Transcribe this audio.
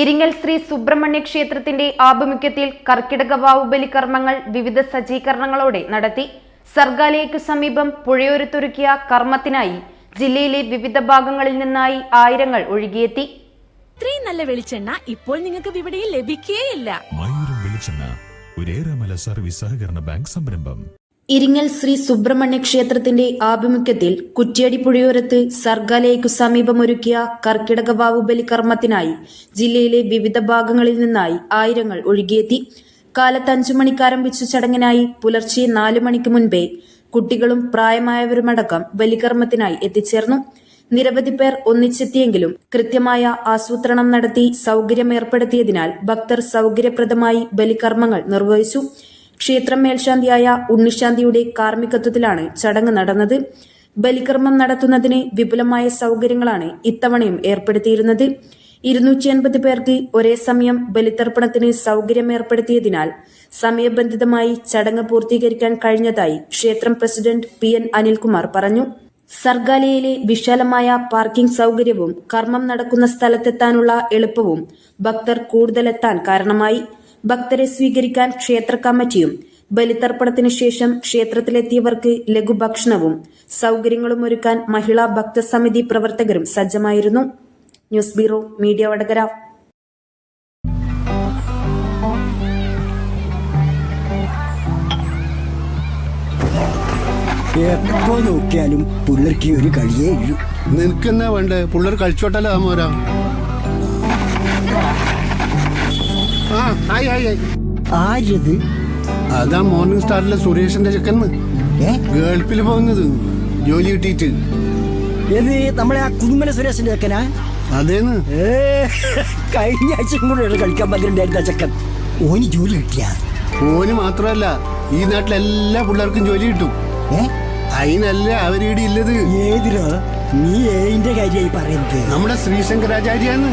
ഇരിങ്ങൽ ശ്രീ സുബ്രഹ്മണ്യ ക്ഷേത്രത്തിന്റെ ആഭിമുഖ്യത്തിൽ കർക്കിടക വാവുബലി കർമ്മങ്ങൾ വിവിധ സജ്ജീകരണങ്ങളോടെ നടത്തി. സർഗാലയക്കു സമീപം പുഴയോരത്തൊരുക്കിയ കർമ്മത്തിനായി ജില്ലയിലെ വിവിധ ഭാഗങ്ങളിൽ നിന്നായി ആയിരങ്ങൾ ഒഴുകിയെത്തി. ഇത്രയും നല്ല വെളിച്ചെണ്ണ ഇപ്പോൾ നിങ്ങൾക്ക് വിപണിയിൽ ലഭിക്കുകയില്ല മയൂരം വെളിച്ചെണ്ണ ഒരേറെമല സർവീസ് സഹകരണ ബാങ്ക് സംരംഭം. ഇരിങ്ങൽ ശ്രീ സുബ്രഹ്മണ്യ ക്ഷേത്രത്തിന്റെ ആഭിമുഖ്യത്തിൽ കുറ്റ്യാടി പുഴയോരത്ത് സർഗാലയക്കു സമീപമൊരുക്കിയ കർക്കിടക ബാഹുബലി കർമ്മത്തിനായി ജില്ലയിലെ വിവിധ ഭാഗങ്ങളിൽ നിന്നായി ആയിരങ്ങൾ ഒഴുകിയെത്തി. കാലത്ത് അഞ്ചു മണിക്ക് ആരംഭിച്ച ചടങ്ങിനായി പുലർച്ചെ നാലു മണിക്ക് മുൻപേ കുട്ടികളും പ്രായമായവരുമടക്കം ബലികർമ്മത്തിനായി എത്തിച്ചേർന്നു. നിരവധി പേർ ഒന്നിച്ചെത്തിയെങ്കിലും കൃത്യമായ ആസൂത്രണം നടത്തി സൗകര്യം ഏർപ്പെടുത്തിയതിനാൽ ഭക്തർ സൗകര്യപ്രദമായി ബലികർമ്മങ്ങൾ നിർവഹിച്ചു. ക്ഷേത്രം മേൽശാന്തിയായ ഉണ്ണിശാന്തിയുടെ കാർമ്മികത്വത്തിലാണ് ചടങ്ങ് നടന്നത്. ബലികർമ്മം നടത്തുന്നതിന് വിപുലമായ സൗകര്യങ്ങളാണ് ഇത്തവണയും ഏർപ്പെടുത്തിയിരുന്നത്. ഇരുന്നൂറ്റി അൻപത് പേർക്ക് ഒരേ സമയം ബലിതർപ്പണത്തിന് സൗകര്യം ഏർപ്പെടുത്തിയതിനാൽ സമയബന്ധിതമായി ചടങ്ങ് പൂർത്തീകരിക്കാൻ കഴിഞ്ഞതായി ക്ഷേത്രം പ്രസിഡന്റ് പി എൻ അനിൽകുമാർ പറഞ്ഞു. സർഗാലയയിലെ വിശാലമായ പാർക്കിംഗ് സൗകര്യവും കർമ്മം നടക്കുന്ന സ്ഥലത്തെത്താനുള്ള എളുപ്പവും ഭക്തർ കൂടുതലെത്താൻ കാരണമായി. ഭക്തരെ സ്വീകരിക്കാൻ ക്ഷേത്ര കമ്മിറ്റിയും ബലിതർപ്പണത്തിന് ശേഷം ക്ഷേത്രത്തിലെത്തിയവർക്ക് ലഘുഭക്ഷണവും സൗകര്യങ്ങളും ഒരുക്കാൻ മഹിളാ ഭക്തസമിതി പ്രവർത്തകരും സജ്ജമായിരുന്നു. News bureau media Vadakara. എപ്പോ നോക്കിയാലും പിള്ളേർക്ക് ഒരു കളിയേ ഇല്ലു. നിനക്കെന്നാ വേണ്ടേ പിള്ളേർ കളിച്ചോട്ടല്ലോ ആമോരാ ഹായ് ഹായ് ആയി ആരത് അതാ മോർണിംഗ് സ്റ്റാറിലെ സുരേഷിന്റെ ചെക്കന്ന്. ഗൾഫിൽ പോകുന്നത്. ജോലി കിട്ടിയിട്ട്. ഏത് നമ്മളെ ആ കുന്നുമല സുരേഷിന്റെ ചെക്കനാ? അതേന്ന്. കഴിഞ്ഞ ആഴ്ച കൂടെ കളിക്കാൻ പറ്റിണ്ടായിരുന്ന ചെക്കൻ. ഓന് ജോലി കിട്ടിയ? ഓന് മാത്രമല്ല ഈ നാട്ടിലെ എല്ലാ പിള്ളേർക്കും ജോലി കിട്ടും. അതിനല്ല അവരിവിടെ ഇല്ലത് ഏതിരോ നീ ഏതിന്റെ കാര്യമായി പറയുന്നത്. നമ്മുടെ ശ്രീശങ്കരാചാര്യാന്ന്.